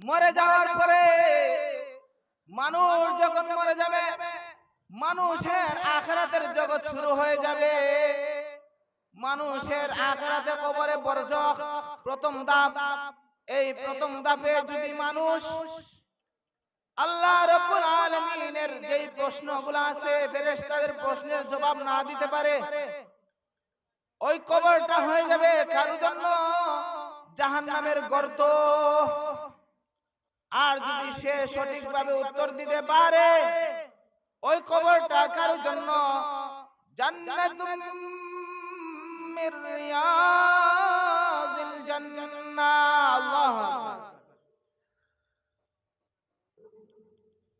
মরে যাওয়ার পরে মানুষ যখন মরে যাবে, মানুষের আখরাতের জগৎ শুরু হয়ে যাবে। মানুষের আখরাতে কবরে বরজক, প্রথম দাপ। এই প্রথম দাপে যদি মানুষ আল্লাহ রাব্বুল আলামিনের যেই প্রশ্নগুলো আছে, ফেরেশতাদের প্রশ্নের জবাব না দিতে পারে, ওই কবরটা হয়ে যাবে কারও জন্য জাহান্নামের গর্ত। আর যদি সে সঠিকভাবে উত্তর দিতে পারে, ওই কবরটা কারও জন্য জান্নাতুম মির জান্নাহ।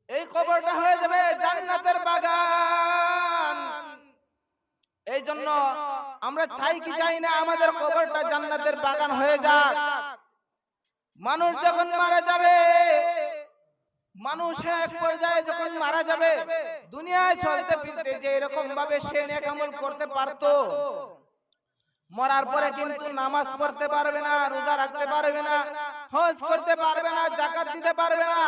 এই কবরটা হয়ে যাবে জান্নাতের বাগান। এই জন্য আমরা চাই কি চাই না, আমাদের কবরটা জান্নাতের বাগান হয়ে যাক। মানুষ যখন মারা যাবে মানুষ এক পর্যায়ে যখন মারা যাবে দুনিয়ায় চলতে ফিরতে যে এরকম ভাবে সে নেক আমল করতে পারতো মরার পরে কিন্তু নামাজ পড়তে পারবে না রোজা রাখতে পারবে না হজ করতে পারবে না জাকাত দিতে পারবে না।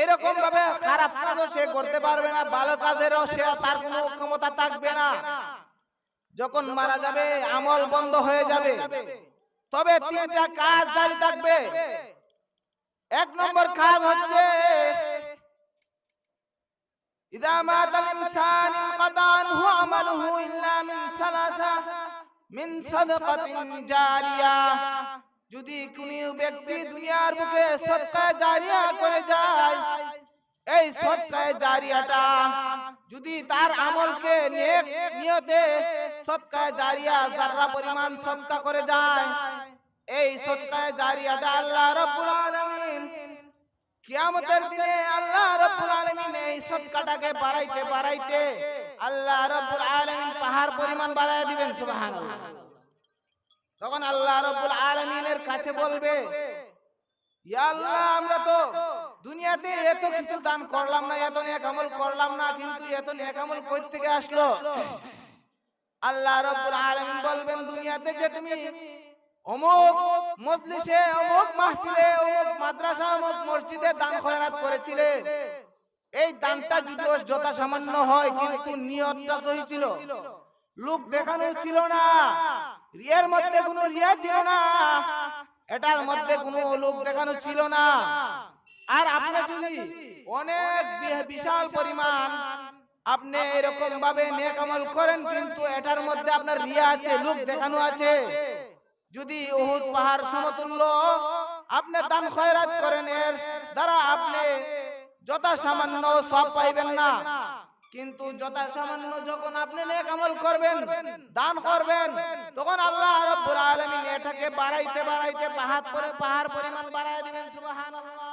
এরকম ভাবে খারাপ কাজও সে করতে পারবে না ভালো কাজেরও সে তার কোনো ক্ষমতা থাকবে না। যখন মারা যাবে আমল বন্ধ হয়ে যাবে। তবে তিনটা কাজ জারি থাকবে। এক নম্বর কাজ হচ্ছে যদি কোনো ব্যক্তি দুনিয়ার বুকে সদকা জারিয়া করে যায়, এই সদকায়ে জারিয়াটা যদি তার আমলকে নেক নিয়তে সদকায়ে জারিয়া যারা পরিমাণ সদকা করে যায় কিয়ামতের দিনে আল্লাহ রাব্বুল আলামিন এই সদকাটাকে বাড়াইতে বাড়াইতে আল্লাহ রাব্বুল আলামিন পাহাড় পরিমাণ বাড়ায় দিবেন, সুবহানাল্লাহ। তখন আল্লাহ রাব্বুল আলামিনের কাছে বলবে, ইয়া আল্লাহ, আমরা তো দুনিয়াতে এত কিছু দান করলাম না, এত নেক আমল করলাম না, কিন্তু এত নেক আমল কই থেকে আসলো? আল্লাহ রাব্বুল আলামিন বলবেন, দুনিয়াতে যে তুমি অমুক মজলিসে অমুক মাহফিলে, অমুক মাদ্রাসা, অমুক মসজিদে দান খয়রাত করেছিলে এই দানটা যদিও যথা সামান্য হয়, কিন্তু নিয়তটা সহি ছিল। লোক দেখানোর ছিল না। রিয়ার মধ্যে কোনো রিয়া ছিল না। এটার মধ্যে কোনো লোক দেখানো ছিল না। আর আপনি যদি অনেক বিশাল পরিমাণ আপনি এরকম ভাবে নেক আমল করেন, কিন্তু এটার মধ্যে আপনার রিয়া আছে, লোক দেখানো আছে। যদি ওহুদ পাহাড় সমতুল্য আপনি দান খয়রাত করেন এর দ্বারা আপনি যথা সামান্য সব পাইবেন না। কিন্তু যথা সামান্য যখন আপনি নেক আমল করবেন দান করবেন তখন আল্লাহ রাব্বুল আলামিন এটাকে বাড়াইতে বাড়াইতে পাহাড় করে পাহাড় পরিমাণ বাড়ায় দিবেন। সুবহানাল্লাহ।